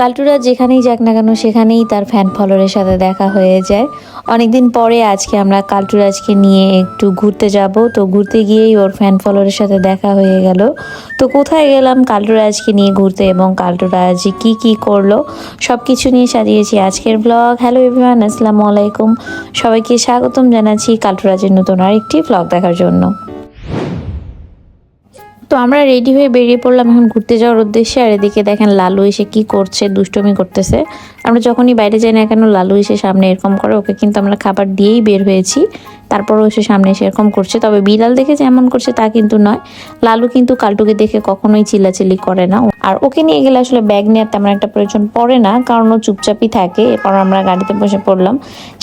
কালটুরা যেখানেই যাক না কেন, সেখানেই তার ফ্যান ফলোয়ারের সাথে দেখা হয়ে যায়। অনেকদিন পরে আজকে আমরা কাল্টুরাজকে নিয়ে একটু ঘুরতে যাব। তো ঘুরতে গিয়েই ওর ফ্যান ফলোয়ারের সাথে দেখা হয়ে গেল। তো কোথায় গেলাম, কাল্টুরাজকে নিয়ে ঘুরতে এবং কাল্টুরাজ কি কি করল সব কিছু নিয়ে সাজিয়েছি আজকের ব্লগ হ্যালো এভরিওয়ান আসসালামু আলাইকুম। সবাইকে স্বাগতম জানাচ্ছি কালটুরাজের নতুন আরেকটি ব্লগ দেখার জন্য। তো আমরা রেডি হয়ে বেরিয়ে পড়লাম এখন ঘুরতে যাওয়ার উদ্দেশ্যে। আর এদিকে দেখেন লালু এসে কি করছে, দুষ্টমি করতেছে। আমরা যখনই বাইরে যাই না কেন, লালু এসে সামনে এরকম করে, ওকে কিন্তু আমরা খাবার দিয়েই বের হয়েছি। তারপরও এসে সামনে এসে এরকম করছে। তবে বিড়াল দেখে যে এমন করছে তা কিন্তু নয়। লালু কিন্তু কালটুকে দেখে কখনোই চিল্লাচিল্লি করে না। আর ওকে নিয়ে গেলে আসলে ব্যাগ নেওয়ার তেমন একটা প্রয়োজন পড়ে না, কারণ ও চুপচাপই থাকে। এরপর আমরা গাড়িতে বসে পড়লাম।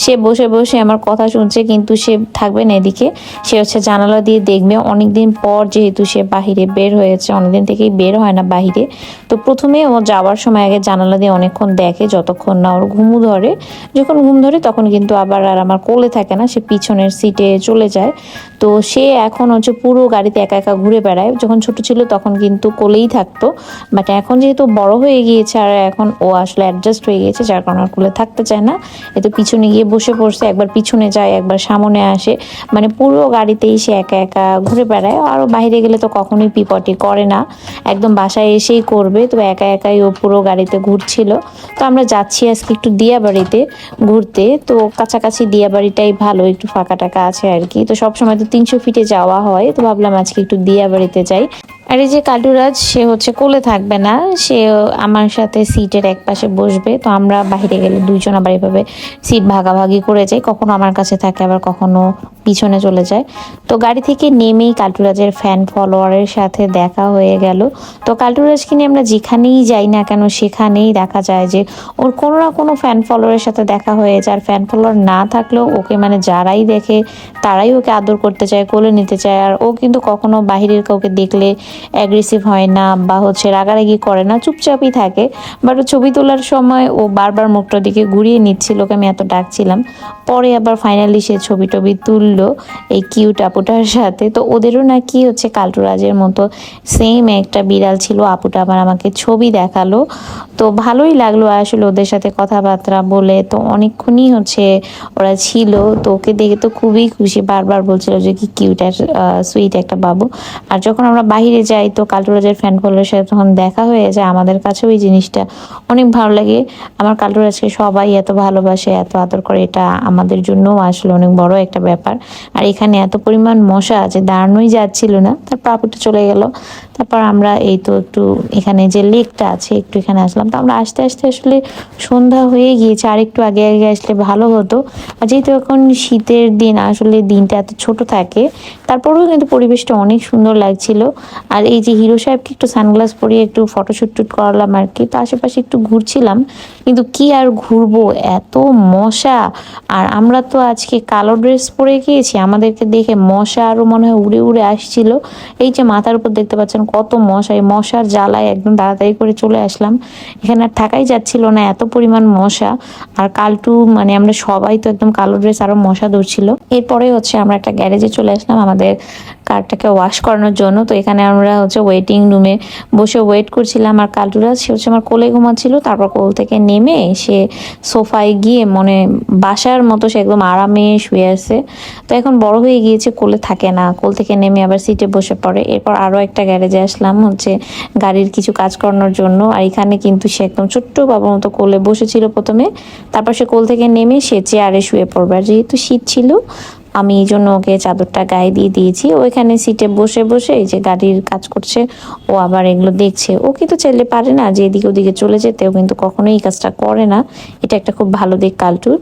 সে বসে বসে আমার কথা শুনছে, কিন্তু সে থাকবে না এদিকে। সে হচ্ছে জানালা দিয়ে দেখবে অনেকদিন পর যেহেতু সে বাহিরে বের হয়েছে, অনেকদিন থেকেই বের হয় না বাহিরে। তো প্রথমে ও যাওয়ার সময় আগে জানালা দিয়ে অনেকক্ষণ দেখে, যতক্ষণ না ওর ঘুমু ধরে। যখন ঘুম ধরে তখন কিন্তু আবার আর আমার কোলে থাকে না, সে পিছনের সিটে চলে যায়। তো সে এখন হচ্ছে পুরো গাড়িতে একা একা ঘুরে বেড়ায়। যখন ছোট ছিল তখন কিন্তু কোলেই থাকতো। বাট এখন যেহেতু বড় হয়ে গিয়েছে আর এখন ও আসলে অ্যাডজাস্ট হয়ে গিয়েছে, যার কারণে আর কোলে থাকতে চায় না। এ তো পিছনে গিয়ে বসে পড়ছে, একবার পিছনে যায়, একবার সামনে আসে। মানে পুরো গাড়িতেই সে একা একা ঘুরে বেড়ায়। আরও বাইরে গেলে তো কখনোই পিপটি করে না। একদম বাসায় এসেই করবে, তো একা একাই ও পুরো গাড়িতে ঘুরছিল। তো আমরা যাচ্ছি আজকে একটু দিয়া বাড়িতে ঘুরতে। তো কাছাকাছি দিয়া বাড়িটাই ভালো, একটু ফাঁকা টাকা আছে আর কি। তো সবসময় তো তিনশো ফিটে যাওয়া হয়। তো ভাবলাম আজকে একটু দিয়া বাড়িতে যাই। আর এই যে কাটুরাজ সে হচ্ছে কোলে থাকবে না। সে আমার সাথে সিটের এক পাশে বসবে। তো আমরা বাইরে গেলে দুইজন আবার এভাবে সিট ভাগাভাগি করে যাই। কখনো আমার কাছে থাকে, আবার কখনো পিছনে চলে যায়। তো গাড়ি থেকে নেমেই কালটুরাজের ফ্যান ফলোয়ারের সাথে দেখা হয়ে গেল। তো কালটুরাজকে নিয়ে আমরা যেখানেই যাই না কেন, সেখানেই দেখা যায় যে ওর কোনো না কোনো ফ্যান ফলোয়ারের সাথে দেখা হয়ে যায়। আর ফ্যান ফলোয়ার না থাকলেও ওকে মানে যারাই দেখে, তারাই ওকে আদর করতে চায়, কোলে নিতে চায়। আর ও কিন্তু কখনো বাহিরের কাউকে দেখলে অ্যাগ্রেসিভ হয় না বা হচ্ছে রাগারাগি করে না, চুপচাপই থাকে। বাট ছবি তোলার সময় ও বারবার মুখটার দিকে ঘুরিয়ে নিচ্ছিল, ওকে আমি এত ডাকছিলাম। পরে আবার ফাইনালি সে ছবি টবি তুললো। এই কিউট আপুটার সাথে। তো ওদেরও নাকি হচ্ছে কালটুরাজের মতো সেম একটা বিড়াল ছিল। আপুটা আবার আমাকে ছবি দেখাল। তো ভালোই লাগল আসলে ওদের সাথে কথাবার্তা বলে। তো অনেকক্ষণই হচ্ছে ওরা ছিল। তো ওকে দেখে তো খুবই খুশি। বারবার বলছিল যে কি কিউট সুইট একটা বাবু। আর যখন আমরা বাইরে যাই, তো কালটুরাজের ফ্যান ফলোয়ারের সাথে তখন দেখা হয়ে যায়। আমাদের কাছেও এই জিনিসটা অনেক ভালো লাগে। আমার কালটুরাজকে সবাই এত ভালোবাসে, এত আদর করে। এটা আমাদের জন্যও আসলে অনেক বড় একটা ব্যাপার। আর এখানে এত পরিমাণ মশা আছে দাঁড়ানোই যাচ্ছিল না। তার পাপুটা চলে গেল। তারপর আমরা এই তো একটু এখানে যে লেকটা আছে, একটু এখানে আসলাম। তো আমরা আস্তে আস্তে আসলে সন্ধ্যা হয়ে গিয়েছে, আর একটু আগে আগে আসলে ভালো হতো। আর যেহেতু এখন শীতের দিন, আসলে দিনটা এত ছোট থাকে, তারপরেও কিন্তু পরিবেশটা অনেক সুন্দর লাগছিল। আর এই যে হিরো সাহেবকে একটু সানগ্লাস পরিয়ে একটু ফটোশ্যুট টুট করালাম আর কি, তো আশেপাশে একটু ঘুরছিলাম। কিন্তু কি আর ঘুরবো, এত মশা। আর আমরা তো আজকে কালো ড্রেস পরে গিয়েছি, আমাদেরকে দেখে মশা আরও মনে হয় উড়ে উড়ে আসছিল। এই যে মাথার উপর দেখতে পাচ্ছেন কত মশা এই মশার জ্বালায় একদম তাড়াতাড়ি করে চলে আসলাম। এখানে আর থাকাই যাচ্ছিল না, এত পরিমাণ মশা। আর কালটু মানে আমরা সবাই তো একদম কালো ড্রেস আরও মশা ধরছিল। এরপরে হচ্ছে আমরা একটা গ্যারেজে চলে আসলাম আমাদের কারটাকে ওয়াশ করানোর জন্য। তো এখানে আমরা হচ্ছে ওয়েটিং রুমে বসে ওয়েট করছিলাম। আর কালটুরা, সে হচ্ছে আমার কোলে ঘুমাচ্ছিল। তারপর কোল থেকে নেমে সে সোফায় গিয়ে মনে বাসার মতো সে একদম আরামে শুয়ে আছে। তো এখন বড় হয়ে গিয়েছে, কোলে থাকে না। কোল থেকে নেমে আবার সিটে বসে পড়ে। এরপর আরও একটা গ্যারেজে আসলাম হচ্ছে গাড়ির কিছু কাজ করানোর জন্য। আর এখানে কিন্তু সে একদম ছোট্ট বাবার মতো কোলে বসেছিল প্রথমে। তারপর সে কোল থেকে নেমে সে চেয়ারে শুয়ে পড়বে। আর যেহেতু শীত ছিল, আমি এই জন্য ওকে চাদরটা গায়ে দিয়ে দিয়েছি। ওইখানে সিটে বসে বসে এই যে গাড়ির কাজ করছে, ও আবার এগুলো দেখছে। ও কিন্তু চাইলে পারে না যে এদিকে ওদিকে চলে যেতেও কিন্তু কখনোই এই কাজটা করে না। এটা একটা খুব ভালো দিক, কালটুর।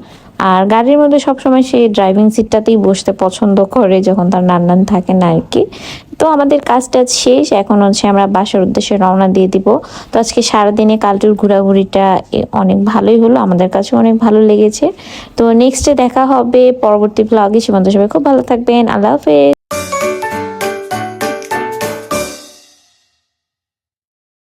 আর গাড়ির মধ্যে সবসময় সে ড্রাইভিং সিটটাতেই বসতে পছন্দ করে যখন তার নান্নান থাকে না আর কি। তো আমাদের কাজটা শেষ। এখন হচ্ছে আমরা বাসার উদ্দেশ্যে রওনা দিয়ে দিব। তো আজকে সারাদিনে কালটুর ঘোরাঘুরিটা অনেক ভালোই হলো। আমাদের কাছে অনেক ভালো লেগেছে। তো নেক্সটে দেখা হবে পরবর্তী ব্লগে সীমান্ত সবাই খুব ভালো থাকবেন। আল্লাহ হাফেজ।